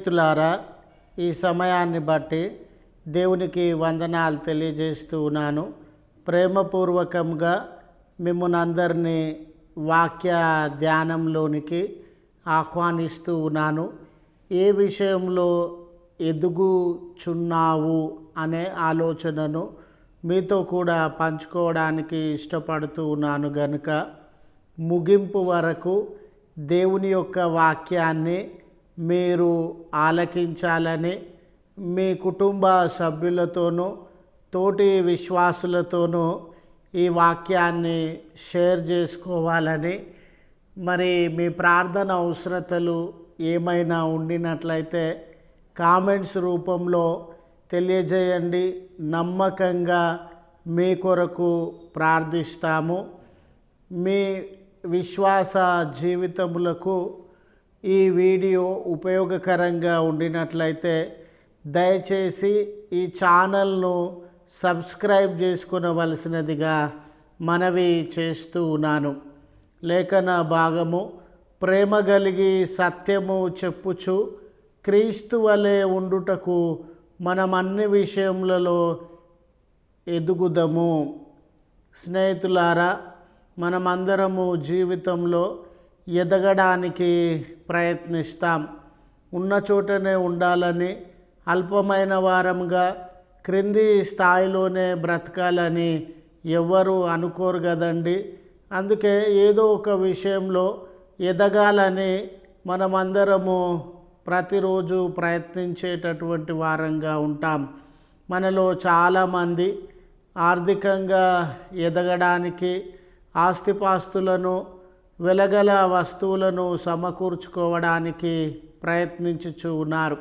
స్నేహితులారా ఈ సమయాన్ని బట్టి దేవునికి వందనాలు తెలియజేస్తూ ఉన్నాను. ప్రేమపూర్వకంగా మిమ్మల్ని అందరినీ వాక్య ధ్యానంలోనికి ఆహ్వానిస్తూ ఉన్నాను. ఏ విషయంలో ఎదుగుచున్నావు అనే ఆలోచనను మీతో కూడా పంచుకోవడానికి ఇష్టపడుతూ ఉన్నాను గనుక ముగింపు వరకు దేవుని యొక్క వాక్యాన్ని మీరు ఆలకించాలని మీ కుటుంబ సభ్యులతోనూ తోటి విశ్వాసులతోనూ ఈ వాక్యాన్ని షేర్ చేసుకోవాలని మరి మీ ప్రార్థన అవసరతలు ఏమైనా ఉండినట్లయితే కామెంట్స్ రూపంలో తెలియజేయండి. నమ్మకంగా మీ కొరకు ప్రార్థిస్తాము. మీ విశ్వాస జీవితములకు ఈ వీడియో ఉపయోగకరంగా ఉండినట్లయితే దయచేసి ఈ ఛానల్ను సబ్స్క్రైబ్ చేసుకునవలసినదిగా మనవి చేస్తూ ఉన్నాను. లేఖన భాగము ప్రేమ కలిగి సత్యము చెప్పుచు క్రీస్తు వలె ఉండుటకు మనం అన్ని విషయములలో ఎదుగుదము. స్నేహితులారా మనమందరము జీవితంలో ఎదగడానికి ప్రయత్నిస్తాం. ఉన్న చోటనే ఉండాలని అల్పమైన వారంగా క్రింది స్థాయిలోనే బ్రతకాలని ఎవ్వరూ అనుకోరు కదండి. అందుకే ఏదో ఒక విషయంలో ఎదగాలని మనమందరము ప్రతిరోజు ప్రయత్నించేటటువంటి వారంగా ఉంటాం. మనలో చాలామంది ఆర్థికంగా ఎదగడానికి ఆస్తిపాస్తులను వెలగల వస్తువులను సమకూర్చుకోవడానికి ప్రయత్నించుచు ఉన్నారు.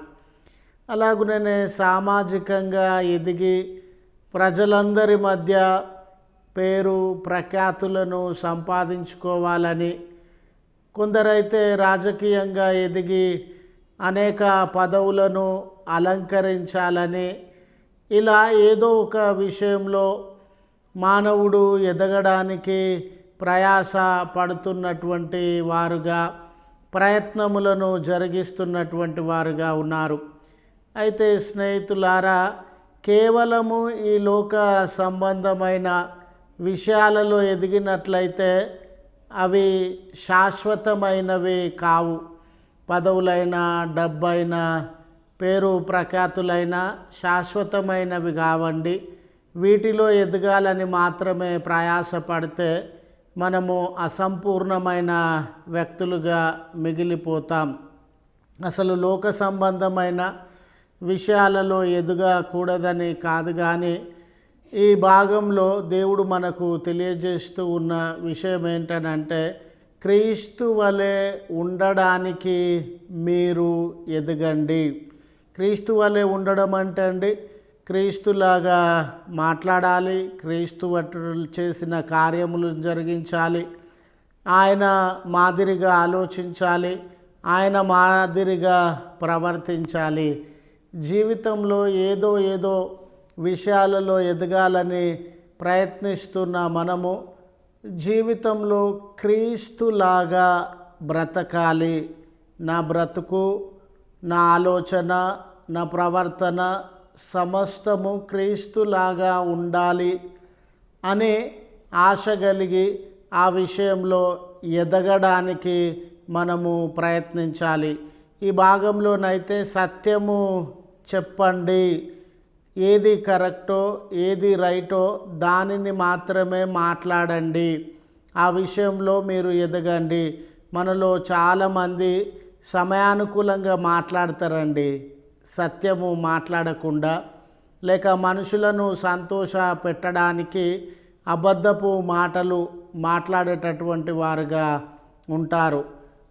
అలాగునే సామాజికంగా ఎదిగి ప్రజలందరి మధ్య పేరు ప్రఖ్యాతులను సంపాదించుకోవాలని కొందరైతే రాజకీయంగా ఎదిగి అనేక పదవులను అలంకరించాలని ఇలా ఏదో ఒక విషయంలో మానవుడు ఎదగడానికి ప్రయాస పడుతున్నటువంటి వారుగా ప్రయత్నములను జరిగిస్తున్నటువంటి వారుగా ఉన్నారు. అయితే స్నేహితులారా కేవలము ఈ లోక సంబంధమైన విషయాలలో ఎదిగినట్లయితే అవి శాశ్వతమైనవి కావు. పదవులైనా డబ్బైనా పేరు ప్రఖ్యాతులైనా శాశ్వతమైనవి కావండి. వీటిలో ఎదగాలని మాత్రమే ప్రయాసపడితే మనము అసంపూర్ణమైన వ్యక్తులుగా మిగిలిపోతాం. అసలు లోక సంబంధమైన విషయాలలో ఎదుగకూడదని కాదు కానీ ఈ భాగంలో దేవుడు మనకు తెలియజేస్తూ ఉన్న విషయం ఏంటనంటే క్రీస్తు వలె ఉండడానికి మీరు ఎదగండి. క్రీస్తు వలె ఉండడం అంటే అండి క్రీస్తులాగా మాట్లాడాలి క్రీస్తు చేసిన కార్యములు జరిగించాలి ఆయన మాదిరిగా ఆలోచించాలి ఆయన మాదిరిగా ప్రవర్తించాలి. జీవితంలో ఏదో ఏదో విషయాలలో ఎదగాలని ప్రయత్నిస్తున్న మనము జీవితంలో క్రీస్తులాగా బ్రతకాలి. నా బ్రతుకు నా ఆలోచన నా ప్రవర్తన సమస్తము క్రీస్తులాగా ఉండాలి అనే ఆశ కలిగి ఆ విషయంలో ఎదగడానికి మనము ప్రయత్నించాలి. ఈ భాగంలోనైతే సత్యము చెప్పండి. ఏది కరెక్టో ఏది రైటో దానిని మాత్రమే మాట్లాడండి. ఆ విషయంలో మీరు ఎదగండి. మనలో చాలామంది సమయానుకూలంగా మాట్లాడతారండి. సత్యము మాట్లాడకుండా లేక మనుషులను సంతోష పెట్టడానికి అబద్ధపు మాటలు మాట్లాడేటటువంటి వారుగా ఉంటారు.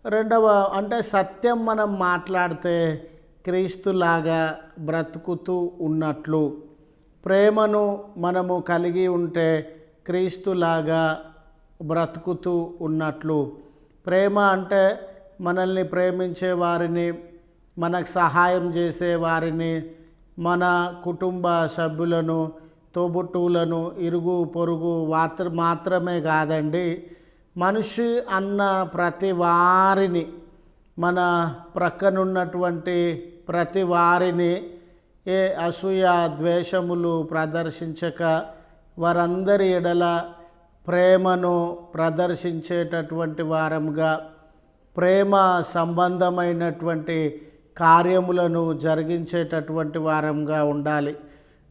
రెండవ అంటే సత్యం మనం మాట్లాడితే క్రీస్తులాగా బ్రతుకుతూ ఉన్నట్లు ప్రేమను మనము కలిగి ఉంటే క్రీస్తులాగా బ్రతుకుతూ ఉన్నట్లు. ప్రేమ అంటే మనల్ని ప్రేమించే వారిని మనకు సహాయం చేసే వారిని మన కుటుంబ సభ్యులను తోబుట్టువులను ఇరుగు పొరుగు వాత్ర మాత్రమే కాదండి మనిషి అన్న ప్రతి వారిని మన ప్రక్కనున్నటువంటి ప్రతి వారిని ఏ అసూయ ద్వేషములు ప్రదర్శించక వారందరి ఎడల ప్రేమను ప్రదర్శించేటటువంటి వారంగా ప్రేమ సంబంధమైనటువంటి కార్యములను జరిగించేటటువంటి వారంగా ఉండాలి.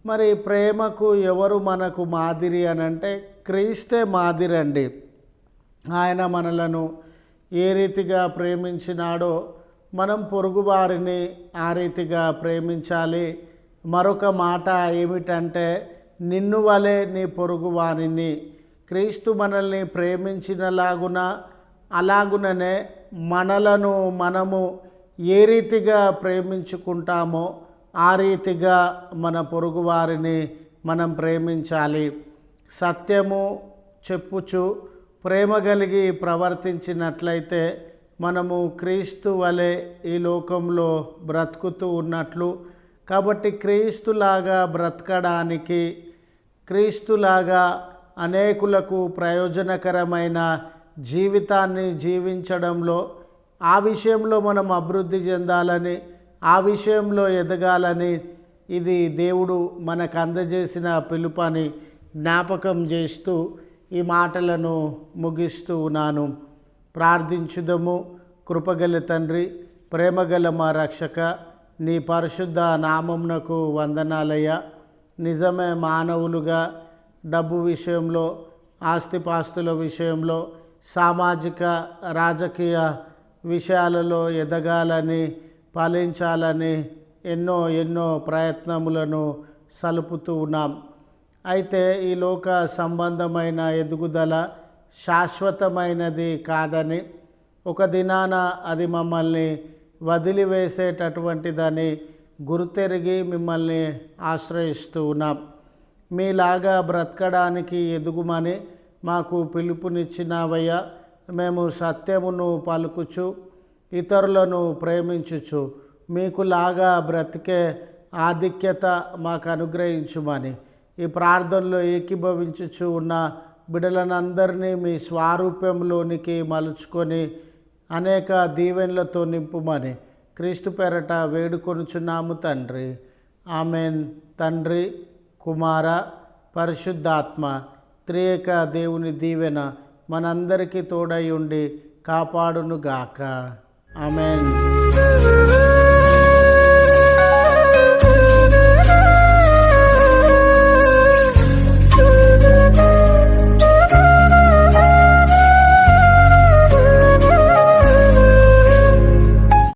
మరి ప్రేమకు ఎవరు మనకు మాదిరి అని అంటే క్రీస్తే మాదిరి అండి ఆయన మనలను ఏ రీతిగా ప్రేమించినాడో మనం పొరుగువారిని ఆ రీతిగా ప్రేమించాలి. మరొక మాట ఏమిటంటే నిన్ను వలె నీ పొరుగువారిని క్రీస్తు మనల్ని ప్రేమించినలాగున అలాగుననే మనలను మనము ఏ రీతిగా ప్రేమించుకుంటామో ఆ రీతిగా మన పొరుగువారిని మనం ప్రేమించాలి. సత్యము చెప్పుచు ప్రేమ కలిగి ప్రవర్తించినట్లయితే మనము క్రీస్తు వలె ఈ లోకంలో బ్రతుకుతూ ఉన్నట్లు. కాబట్టి క్రీస్తులాగా బ్రతకడానికి క్రీస్తులాగా అనేకులకు ప్రయోజనకరమైన జీవితాన్ని జీవించడంలో ఆ విషయంలో మనం అభివృద్ధి చెందాలని ఆ విషయంలో ఎదగాలని ఇది దేవుడు మనకు అందజేసిన పిలుపని జ్ఞాపకం చేస్తూ ఈ మాటలను ముగిస్తూ ఉన్నాను. ప్రార్థించుదము. కృపగల తండ్రి ప్రేమగల మా రక్షక నీ పరిశుద్ధ నామమునకు వందనాలయ్య. నిజమే మానవులుగా డబ్బు విషయంలో ఆస్తిపాస్తుల విషయంలో సామాజిక రాజకీయ విషయాలలో ఎదగాలని పాలించాలని ఎన్నో ఎన్నో ప్రయత్నములను సలుపుతూ ఉన్నాం. అయితే ఈ లోక సంబంధమైన ఎదుగుదల శాశ్వతమైనది కాదని ఒక దినాన అది మమ్మల్ని వదిలివేసేటటువంటిదని గుర్తెరిగి మిమ్మల్ని ఆశ్రయిస్తూ ఉన్నాం. మీలాగా బ్రతకడానికి ఎదుగుమని మాకు పిలుపునిచ్చినావయ్యా. మేము సత్యమును పలుకుచు ఇతరులను ప్రేమించుచు మీకులాగా బ్రతికే ఆధిక్యత మాకు అనుగ్రహించుమని ఈ ప్రార్థనలో ఏకీభవించుచు ఉన్న బిడలనందరినీ మీ స్వారూప్యంలోనికి మలుచుకొని అనేక దీవెనలతో నింపుమని క్రీస్తు పేరట వేడుకొనుచున్నాము తండ్రి. ఆమెన్. తండ్రి కుమార పరిశుద్ధాత్మ త్రియేక దేవుని దీవెన మనందరికీ తోడై ఉండి కాపాడునుగాక. ఆమెన్.